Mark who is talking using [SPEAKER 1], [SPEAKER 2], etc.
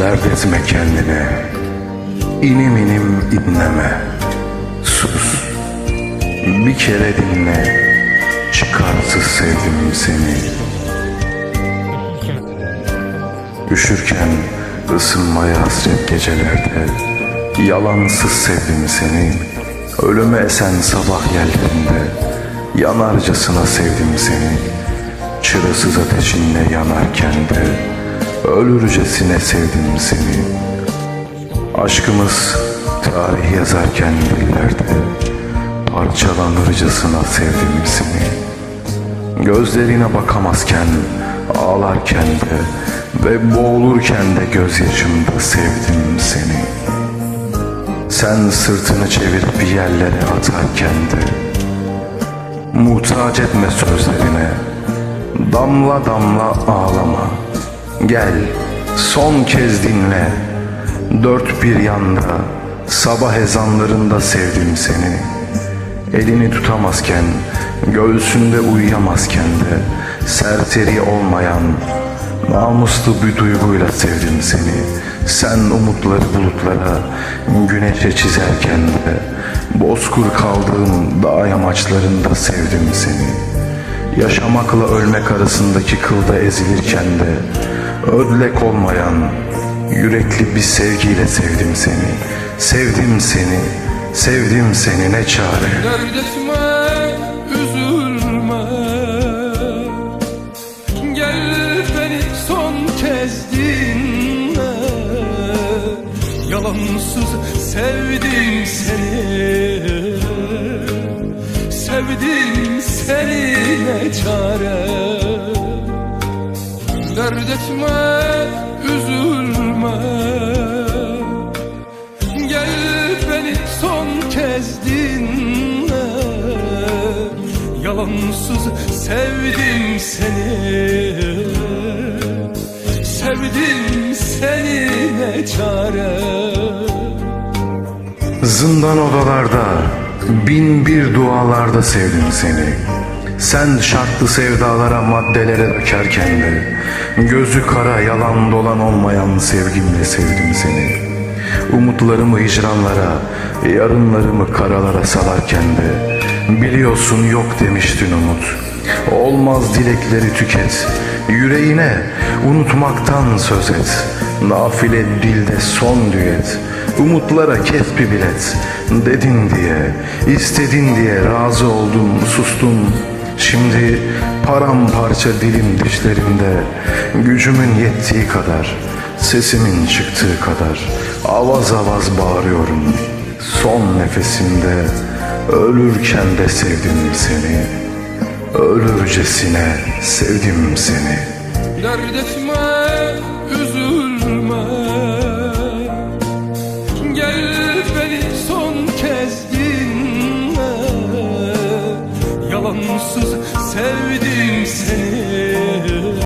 [SPEAKER 1] Dert etme kendine. İnim inim inleme Sus. Bir kere dinle. Çıkarsız sevdim seni. Üşürken ısınmaya hasret gecelerde. Yalansız sevdim seni. Ölüme esen sabah yerlerinde Yanarcasına sevdim seni. Çırasız ateşinle yanarken de Ölürcesine sevdim seni. Aşkımız tarih yazarken dillerde Parçalanırcasına sevdim seni. Gözlerine bakamazken Ağlarken de Ve boğulurken de gözyaşımda sevdim seni. Sen sırtını çevirip bir yerlere atarken de Muhtaç etme sözlerine Damla damla ağlama Gel son kez dinle. Dört bir yanda Sabah ezanlarında sevdim seni. Elini tutamazken Göğsünde uyuyamazken de Serseri olmayan Namuslu bir duyguyla sevdim seni. Sen umutları bulutlara Güneşe çizerken de Bozkur kaldığın dağ yamaçlarında sevdim seni. Yaşamakla ölmek arasındaki kılda ezilirken de Ödlek olmayan Yürekli bir sevgiyle sevdim seni. Sevdim seni. Sevdim seni ne çare.
[SPEAKER 2] Dert etme, üzülme. Gel beni son kez dinle. Yalansız sevdim seni. Sevdim seni ne çare Dert etme, üzülme. Gel beni son kez dinle. Yalansız sevdim seni. Sevdim seni ne çare.
[SPEAKER 1] Zindan odalarda Bin bir dualarda sevdim seni Sen şartlı sevdalara maddelere dökerken de Gözü kara yalan dolan olmayan sevgimle sevdim seni. Umutlarımı hicranlara Yarınlarımı karalara salarken de Biliyorsun yok demiştin umut. Olmaz dilekleri tüket Yüreğine unutmaktan söz et. Nafile dilde son düet Umutlara kes bir bilet. Dedin diye istedin diye razı oldum sustum Şimdi paramparça dilim dişlerimde Gücümün yettiği kadar Sesimin çıktığı kadar Avaz avaz bağırıyorum. Son nefesimde Ölürken de sevdim seni. Ölürcesine sevdim seni.
[SPEAKER 2] Dert etme, üzülme sonsuz sevdim seni.